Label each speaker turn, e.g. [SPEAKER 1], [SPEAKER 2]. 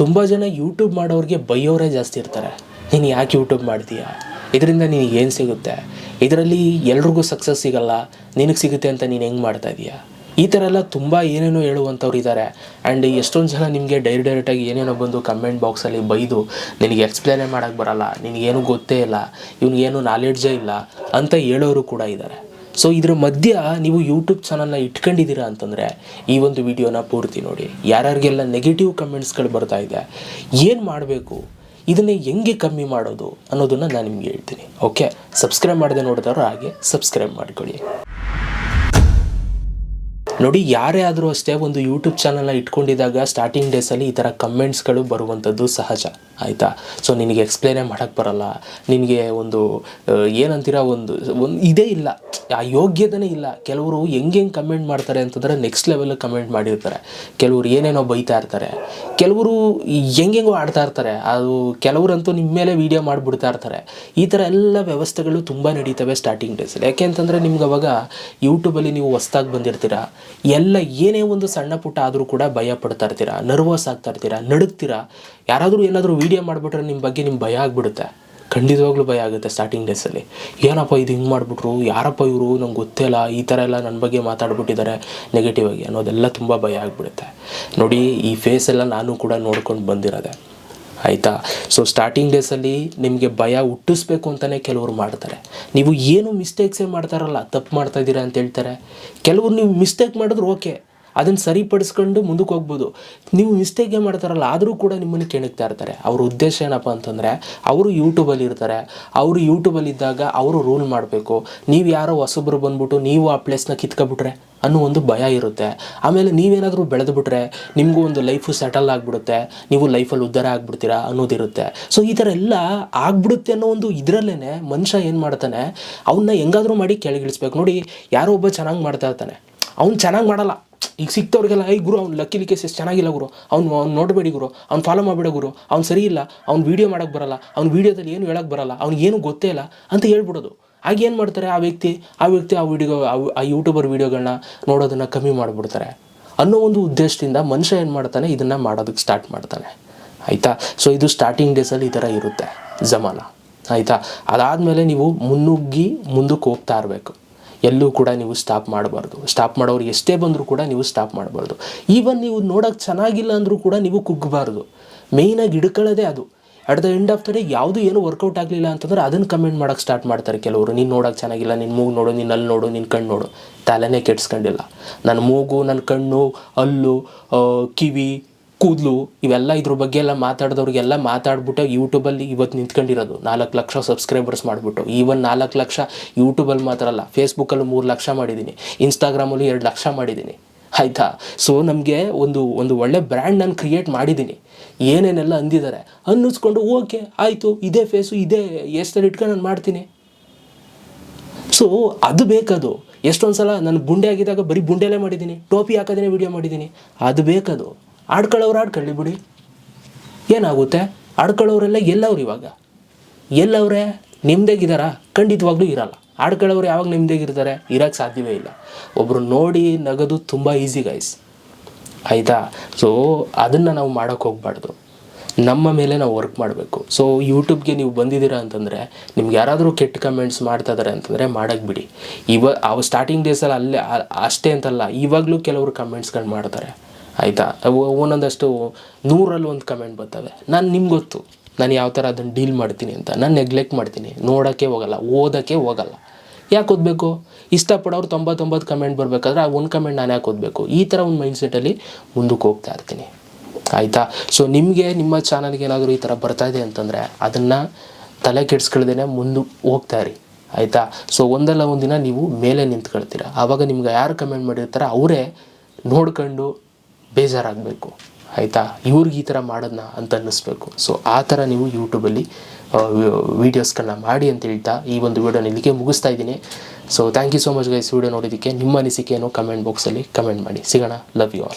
[SPEAKER 1] ತುಂಬ ಜನ ಯೂಟ್ಯೂಬ್ ಮಾಡೋರಿಗೆ ಬೈಯೋರೇ ಜಾಸ್ತಿ ಇರ್ತಾರೆ. ನೀನು ಯಾಕೆ ಯೂಟ್ಯೂಬ್ ಮಾಡ್ತೀಯ? ಇದರಿಂದ ನಿನಗೆ ಏನು ಸಿಗುತ್ತೆ? ಇದರಲ್ಲಿ ಎಲ್ರಿಗೂ ಸಕ್ಸಸ್ ಸಿಗಲ್ಲ. ನಿನಗೆ ಸಿಗುತ್ತೆ ಅಂತ ನೀನು ಹೆಂಗೆ ಮಾಡ್ತಾ ಇದೀಯಾ? ಈ ಥರ ಎಲ್ಲ ತುಂಬ ಏನೇನೋ ಹೇಳುವಂಥವ್ರು ಇದ್ದಾರೆ ಆ್ಯಂಡ್ ಎಷ್ಟೊಂದು ಜನ ನಿಮಗೆ ಡೈರೆಕ್ಟ್ ಡೈರೆಕ್ಟಾಗಿ ಏನೇನೋ ಬಂದು ಕಮೆಂಟ್ ಬಾಕ್ಸಲ್ಲಿ ಬೈದು ನಿನಗೆ ಎಕ್ಸ್ಪ್ಲೇನೇ ಮಾಡೋಕ್ಕೆ ಬರಲ್ಲ. ನಿನಗೇನು ಗೊತ್ತೇ ಇಲ್ಲ. ಇವ್ನಿಗೇನು ನಾಲೆಡ್ಜೇ ಇಲ್ಲ ಅಂತ ಹೇಳೋರು ಕೂಡ ಇದ್ದಾರೆ ಸೊ ಇದ್ರ ಮಧ್ಯ ನೀವು ಯೂಟ್ಯೂಬ್ ಚಾನಲ್ನ ಇಟ್ಕೊಂಡಿದ್ದೀರಾ ಅಂತಂದರೆ, ಈ ಒಂದು ವಿಡಿಯೋನ ಪೂರ್ತಿ ನೋಡಿ. ಯಾರ್ಯಾರಿಗೆಲ್ಲ ನೆಗೆಟಿವ್ ಕಮೆಂಟ್ಸ್ಗಳು ಬರ್ತಾ ಇದೆ, ಏನು ಮಾಡಬೇಕು, ಇದನ್ನೇ ಹೆಂಗೆ ಕಮ್ಮಿ ಮಾಡೋದು ಅನ್ನೋದನ್ನು ನಾನು ನಿಮ್ಗೆ ಹೇಳ್ತೀನಿ. ಓಕೆ ಸಬ್ಸ್ಕ್ರೈಬ್ ಮಾಡದೆ ನೋಡಿದವರು ಹಾಗೆ ಸಬ್ಸ್ಕ್ರೈಬ್ ಮಾಡ್ಕೊಳ್ಳಿ. ನೋಡಿ, ಯಾರೇ ಆದರೂ ಅಷ್ಟೇ ಒಂದು ಯೂಟ್ಯೂಬ್ ಚಾನಲ್ನ ಇಟ್ಕೊಂಡಿದ್ದಾಗ ಸ್ಟಾರ್ಟಿಂಗ್ ಡೇಸಲ್ಲಿ ಈ ಥರ ಕಮೆಂಟ್ಸ್ಗಳು ಬರುವಂಥದ್ದು ಸಹಜ. ಆಯಿತಾ? ಸೊ ನಿನಗೆ ಎಕ್ಸ್ಪ್ಲೇನೇ ಮಾಡೋಕ್ಕೆ ಬರಲ್ಲ. ನಿನಗೆ ಒಂದು ಏನಂತೀರ, ಒಂದು ಒಂದು ಇದೇ ಇಲ್ಲ. ಆ ಯೋಗ್ಯತೆನೇ ಇಲ್ಲ. ಕೆಲವರು ಹೆಂಗೆ ಕಮೆಂಟ್ ಮಾಡ್ತಾರೆ ಅಂತಂದರೆ ನೆಕ್ಸ್ಟ್ ಲೆವೆಲ್ ಕಮೆಂಟ್ ಮಾಡಿರ್ತಾರೆ. ಕೆಲವರು ಏನೇನೋ ಬೈತಾ ಇರ್ತಾರೆ. ಕೆಲವರು ಹೆಂಗೆಂಗೋ ಆಡ್ತಾ ಇರ್ತಾರೆ. ಅದು ಕೆಲವರಂತೂ ನಿಮ್ಮ ಮೇಲೆ ವೀಡಿಯೋ ಮಾಡಿಬಿಡ್ತಾ ಇರ್ತಾರೆ. ಈ ಥರ ಎಲ್ಲ ವ್ಯವಸ್ಥೆಗಳು ತುಂಬ ನಡೀತವೆ ಸ್ಟಾರ್ಟಿಂಗ್ ಡೇಸಲ್ಲಿ ಯಾಕೆ ಅಂತಂದರೆ ನಿಮ್ಗೆ ಅವಾಗ ಯೂಟ್ಯೂಬಲ್ಲಿ ನೀವು ಹೊಸ್ದಾಗಿ ಬಂದಿರ್ತೀರಾ. ಎಲ್ಲ ಏನೇ ಒಂದು ಸಣ್ಣ ಪುಟ್ಟ ಆದರೂ ಕೂಡ ಭಯ ಪಡ್ತಾ ಇರ್ತೀರಾ. ನರ್ವಸ್ ಆಗ್ತಾ ಇರ್ತೀರಾ. ನಡುಗ್ತೀರಾ. ಯಾರಾದರೂ ಏನಾದರೂ ವೀಡಿಯೋ ಮಾಡಿಬಿಟ್ರೆ ನಿಮ್ಮ ಬಗ್ಗೆ ನಿಮ್ಮ ಭಯ ಆಗಿಬಿಡುತ್ತೆ. ಖಂಡಿತವಾಗ್ಲೂ ಭಯ ಆಗುತ್ತೆ ಸ್ಟಾರ್ಟಿಂಗ್ ಡೇಸಲ್ಲಿ ಏನಪ್ಪ ಇದು ಹಿಂಗೆ ಮಾಡಿಬಿಟ್ರು? ಯಾರಪ್ಪ ಇವರು? ನಂಗೆ ಗೊತ್ತೇ ಇಲ್ಲ. ಈ ಥರ ಎಲ್ಲ ನನ್ನ ಬಗ್ಗೆ ಮಾತಾಡ್ಬಿಟ್ಟಿದ್ದಾರೆ ನೆಗೆಟಿವ್ ಆಗಿ ಅನ್ನೋದೆಲ್ಲ ತುಂಬ ಭಯ ಆಗಿಬಿಡುತ್ತೆ. ನೋಡಿ, ಈ ಫೇಸ್ ಎಲ್ಲ ನಾನು ಕೂಡ ನೋಡ್ಕೊಂಡು ಬಂದಿರೋದೆ. ಆಯಿತಾ? ಸೊ ಸ್ಟಾರ್ಟಿಂಗ್ ಡೇಸಲ್ಲಿ ನಿಮಗೆ ಭಯ ಹುಟ್ಟಿಸ್ಬೇಕು ಅಂತಲೇ ಕೆಲವರು ಮಾಡ್ತಾರೆ. ನೀವು ಏನು ಮಿಸ್ಟೇಕ್ಸೇ ಮಾಡ್ತಾರಲ್ಲ ತಪ್ಪು ಮಾಡ್ತಾ ಇದ್ದೀರಾ ಅಂತ ಹೇಳ್ತಾರೆ. ಕೆಲವರು ನೀವು ಮಿಸ್ಟೇಕ್ ಮಾಡಿದ್ರು ಓಕೆ ಅದನ್ನು ಸರಿಪಡಿಸ್ಕೊಂಡು ಮುಂದಕ್ಕೆ ಹೋಗ್ಬೋದು. ನೀವು ಮಿಸ್ಟೇಕೇ ಮಾಡ್ತಾರಲ್ಲ, ಆದರೂ ಕೂಡ ನಿಮ್ಮನ್ನು ಕೆಣಕ್ತಾ ಇರ್ತಾರೆ. ಅವ್ರ ಉದ್ದೇಶ ಏನಪ್ಪ ಅಂತಂದರೆ, ಅವರು ಯೂಟ್ಯೂಬಲ್ಲಿ ಇರ್ತಾರೆ. ಅವರು ಯೂಟ್ಯೂಬಲ್ಲಿ ಇದ್ದಾಗ ಅವರು ರೂಲ್ ಮಾಡಬೇಕು. ನೀವು ಯಾರೋ ಹೊಸಬ್ರು ಬಂದ್ಬಿಟ್ಟು ನೀವು ಆ ಪ್ಲೇಸ್ನ ಕಿತ್ಕೊಬಿಟ್ರೆ ಅನ್ನೋ ಒಂದು ಭಯ ಇರುತ್ತೆ. ಆಮೇಲೆ ನೀವೇನಾದರೂ ಬೆಳೆದುಬಿಟ್ರೆ, ನಿಮಗೂ ಒಂದು ಲೈಫು ಸೆಟಲ್ ಆಗಿಬಿಡುತ್ತೆ. ನೀವು ಲೈಫಲ್ಲಿ ಉದ್ಧಾರ ಆಗ್ಬಿಡ್ತೀರಾ ಅನ್ನೋದಿರುತ್ತೆ. ಸೊ ಈ ಥರ ಎಲ್ಲ ಆಗ್ಬಿಡುತ್ತೆ ಅನ್ನೋ ಒಂದು ಇದರಲ್ಲೇ ಮನುಷ್ಯ ಏನು ಮಾಡ್ತಾನೆ ಅವನ್ನ ಹೆಂಗಾದರೂ ಮಾಡಿ ಕೆಳಗಿಳಿಸ್ಬೇಕು. ನೋಡಿ, ಯಾರೋ ಒಬ್ಬ ಚೆನ್ನಾಗಿ ಮಾಡ್ತಾ ಇರ್ತಾನೆ. ಅವ್ನು ಚೆನ್ನಾಗಿ ಮಾಡಲ್ಲ. ಈಗ ಸಿಕ್ತವ್ರಿಗೆಲ್ಲ ಐ ಗುರು, ಅವ್ನು ಲಕ್ಕಿ ಎಷ್ಟು ಚೆನ್ನಾಗಿಲ್ಲ ಗುರು. ಅವ್ನು ಅವ್ನು ನೋಡಬೇಡಿ ಗುರು. ಅವ್ನು ಫಾಲೋ ಮಾಡಬೇಡ ಗುರು. ಅವ್ನು ಸರಿ ಇಲ್ಲ. ಅವ್ನು ವೀಡಿಯೋ ಮಾಡೋಕ್ಕೆ ಬರಲ್ಲ. ಅವ್ನು ವೀಡಿಯೋದಲ್ಲಿ ಏನು ಹೇಳಕ್ಕೆ ಬರಲ್ಲ. ಅವ್ನಿಗೆ ಏನು ಗೊತ್ತೇ ಇಲ್ಲ. ಅಂತ ಹೇಳ್ಬಿಡೋದು. ಆಗ ಏನು ಮಾಡ್ತಾರೆ ಆ ವ್ಯಕ್ತಿ? ಆ ವ್ಯಕ್ತಿ ಆ ವಿಡಿಯೋ ಆ ಯೂಟ್ಯೂಬರ್ ವೀಡಿಯೋಗಳನ್ನ ನೋಡೋದನ್ನು ಕಮ್ಮಿ ಮಾಡಿಬಿಡ್ತಾರೆ. ಅನ್ನೋ ಒಂದು ಉದ್ದೇಶದಿಂದ ಮನುಷ್ಯ ಏನು ಮಾಡ್ತಾನೆ? ಇದನ್ನು ಮಾಡೋದಕ್ಕೆ ಸ್ಟಾರ್ಟ್ ಮಾಡ್ತಾನೆ. ಆಯಿತಾ? ಸೊ ಇದು ಸ್ಟಾರ್ಟಿಂಗ್ ಡೇಸಲ್ಲಿ ಈ ಥರ ಇರುತ್ತೆ. ಜಮಾನ ಆಯಿತಾ? ಅದಾದಮೇಲೆ ನೀವು ಮುನ್ನುಗ್ಗಿ ಮುಂದಕ್ಕೆ ಹೋಗ್ತಾ ಇರಬೇಕು. ಎಲ್ಲೂ ಕೂಡ ನೀವು ಸ್ಟಾಪ್ ಮಾಡಬಾರ್ದು. ಸ್ಟಾಪ್ ಮಾಡೋರು ಎಷ್ಟೇ ಬಂದರೂ ಕೂಡ ನೀವು ಸ್ಟಾಪ್ ಮಾಡಬಾರ್ದು. ಈವನ್ ನೀವು ನೋಡೋಕೆ ಚೆನ್ನಾಗಿಲ್ಲ ಅಂದರೂ ಕೂಡ ನೀವು ಕುಗ್ಗಬಾರ್ದು. ಮೇಯ್ನಾಗಿ ಹಿಡ್ಕೊಳ್ಳೋದೇ ಅದು. At the end of the day ಯಾವುದು ಏನು ವರ್ಕೌಟ್ ಆಗಲಿಲ್ಲ ಅಂತಂದ್ರೆ ಅದನ್ನು ಕಮೆಂಟ್ ಮಾಡೋಕ್ಕೆ ಸ್ಟಾರ್ಟ್ ಮಾಡ್ತಾರೆ ಕೆಲವರು. ನೀನು ನೋಡೋಕೆ ಚೆನ್ನಾಗಿಲ್ಲ ನಿನ್ನ ಮೂಗು ನೋಡು ನಿನ್ನ ಅಲ್ಲಿ ನೋಡು ನಿನ್ನ ಕಣ್ಣು ನೋಡು. ತಲೆನೇ ಕೆಡ್ಸ್ಕೊಂಡಿಲ್ಲ. ನನ್ನ ಮೂಗು ನನ್ನ ಕಣ್ಣು ಹಲ್ಲು ಕಿವಿ ಕೂದಲು ಇವೆಲ್ಲ ಇದ್ರ ಬಗ್ಗೆ ಎಲ್ಲ ಮಾತಾಡಿದವ್ರಿಗೆಲ್ಲ ಮಾತಾಡ್ಬಿಟ್ಟು ಯೂಟ್ಯೂಬಲ್ಲಿ ಇವತ್ತು ನಿಂತ್ಕೊಂಡಿರೋದು. ನಾಲ್ಕು ಲಕ್ಷ ಸಬ್ಸ್ಕ್ರೈಬರ್ಸ್ ಮಾಡಿಬಿಟ್ಟು. ಈವನ್ ನಾಲ್ಕು ಲಕ್ಷ ಯೂಟ್ಯೂಬಲ್ಲಿ ಮಾತ್ರ ಅಲ್ಲ ಫೇಸ್ಬುಕ್ಕಲ್ಲಿ ಮೂರು ಲಕ್ಷ ಮಾಡಿದ್ದೀನಿ. ಇನ್ಸ್ಟಾಗ್ರಾಮಲ್ಲಿ ಎರಡು ಲಕ್ಷ ಮಾಡಿದ್ದೀನಿ. ಆಯಿತಾ? ಸೊ ನಮಗೆ ಒಂದು ಒಂದು ಒಳ್ಳೆ ಬ್ರ್ಯಾಂಡ್ ನಾನು ಕ್ರಿಯೇಟ್ ಮಾಡಿದ್ದೀನಿ. ಏನೇನೆಲ್ಲ ಅಂದಿದ್ದಾರೆ? ಅನ್ನಿಸ್ಕೊಂಡು, ಓಕೆ, ಆಯಿತು, ಇದೇ ಫೇಸು ಇದೇ ಎಷ್ಟಲ್ಲಿ ಇಟ್ಕೊಂಡು ನಾನು ಮಾಡ್ತೀನಿ? ಸೊ ಅದು ಬೇಕದು. ಎಷ್ಟೊಂದು ಸಲ ನಾನು ಗುಂಡೆ ಆಗಿದ್ದಾಗ ಬರೀ ಗುಂಡೆಲೇ ಮಾಡಿದ್ದೀನಿ. ಟೋಪಿ ಹಾಕೋದೇ ವಿಡಿಯೋ ಮಾಡಿದ್ದೀನಿ. ಅದು ಬೇಕದು. ಆಡ್ಕೊಳ್ಳೋರು ಆಡ್ಕೊಳ್ಳಿ ಬಿಡಿ. ಏನಾಗುತ್ತೆ? ಆಡ್ಕೊಳ್ಳೋರೆಲ್ಲ ಎಲ್ಲವ್ರು ಇವಾಗ. ಎಲ್ಲವ್ರೆ ನಿಮ್ದೇಗಿದಾರಾ? ಖಂಡಿತವಾಗ್ಲೂ ಇರಲ್ಲ. ಆಡ್ಕೊಳ್ಳೋರು ಯಾವಾಗ ನಿಮ್ದೇಗಿರ್ತಾರೆ? ಇರೋಕ್ಕೆ ಸಾಧ್ಯವೇ ಇಲ್ಲ. ಒಬ್ರು ನೋಡಿ ನಗದು ತುಂಬ ಈಸಿ ಗೈಸ್ ಆಯಿತಾ? ಸೊ ಅದನ್ನು ನಾವು ಮಾಡೋಕ್ಕೆ ಹೋಗ್ಬಾರ್ದು. ನಮ್ಮ ಮೇಲೆ ನಾವು ವರ್ಕ್ ಮಾಡಬೇಕು. ಸೊ ಯೂಟ್ಯೂಬ್ಗೆ ನೀವು ಬಂದಿದ್ದೀರಾ ಅಂತಂದರೆ, ನಿಮ್ಗೆ ಯಾರಾದರೂ ಕೆಟ್ಟ ಕಮೆಂಟ್ಸ್ ಮಾಡ್ತಾ ಇದ್ದಾರೆ ಅಂತಂದರೆ ಮಾಡೋಕ್ಕೆ ಬಿಡಿ. ಇವ, ಅವು ಸ್ಟಾರ್ಟಿಂಗ್ ಡೇಸಲ್ಲಿ ಅಲ್ಲೇ ಅಷ್ಟೇ ಅಂತಲ್ಲ, ಇವಾಗಲೂ ಕೆಲವರು ಕಮೆಂಟ್ಸ್ಗಳು ಮಾಡ್ತಾರೆ. ಆಯಿತಾ? ಅವು ಒಂದೊಂದಷ್ಟು ನೂರಲ್ಲಿ ಒಂದು ಕಮೆಂಟ್ ಬರ್ತವೆ. ನಾನು ನಿಮ್ಗೆ ಗೊತ್ತು. ನಾನು ಯಾವ ಥರ ಅದನ್ನು ಡೀಲ್ ಮಾಡ್ತೀನಿ ಅಂತ. ನಾನು ನೆಗ್ಲೆಕ್ಟ್ ಮಾಡ್ತೀನಿ. ನೋಡೋಕ್ಕೆ ಹೋಗಲ್ಲ. ಓದೋಕ್ಕೆ ಹೋಗಲ್ಲ. ಯಾಕೆ ಓದಬೇಕು? ಇಷ್ಟಪಡೋರು ತೊಂಬತ್ತೊಂಬತ್ತು ಕಮೆಂಟ್ ಬರಬೇಕಾದ್ರೆ ಆ ಒಂದು ಕಮೆಂಟ್ ನಾನು ಯಾಕೆ ಓದಬೇಕು? ಈ ಥರ ಒಂದು ಮೈಂಡ್ ಸೆಟ್ಟಲ್ಲಿ ಮುಂದಕ್ಕೆ ಹೋಗ್ತಾ ಇರ್ತೀನಿ. ಆಯಿತಾ? ಸೊ ನಿಮಗೆ, ನಿಮ್ಮ ಚಾನಲ್ಗೆ ಏನಾದರೂ ಈ ಥರ ಇದೆ ಅಂತಂದರೆ ಅದನ್ನು ತಲೆ ಕೆಡ್ಸ್ಕೊಳ್ದೇ ಮುಂದೆ ಹೋಗ್ತಾ ಇರಿ. ಆಯಿತಾ? ಸೊ ಒಂದಲ್ಲ ಒಂದಿನ ನೀವು ಮೇಲೆ ನಿಂತ್ಕೊಳ್ತೀರ. ಆವಾಗ ನಿಮ್ಗೆ ಯಾರು ಕಮೆಂಟ್ ಮಾಡಿರ್ತಾರೆ ಅವರೇ ನೋಡ್ಕೊಂಡು ಬೇಜಾರಾಗಬೇಕು, ಆಯಿತಾ? ಇವ್ರಿಗೆ ಈ ಥರ ಮಾಡೋದನ್ನ ಅಂತ ಅನ್ನಿಸ್ಬೇಕು. ಸೊ ಆ ಥರ ನೀವು ಯೂಟ್ಯೂಬಲ್ಲಿ ವೀಡಿಯೋಸ್ಗಳನ್ನ ಮಾಡಿ ಅಂತ ಹೇಳ್ತಾ ಈ ಒಂದು ವೀಡಿಯೋನ ಇಲ್ಲಿಗೆ ಮುಗಿಸ್ತಾ ಇದ್ದೀನಿ. So thank you so much guys video ನೋಡಿದ್ದಕ್ಕೆ. ನಿಮ್ಮ ಅನಿಸಿಕೆಯನ್ನು ಕಮೆಂಟ್ ಬಾಕ್ಸಲ್ಲಿ ಕಮೆಂಟ್ ಮಾಡಿ. ಸಿಗೋಣ. Love you all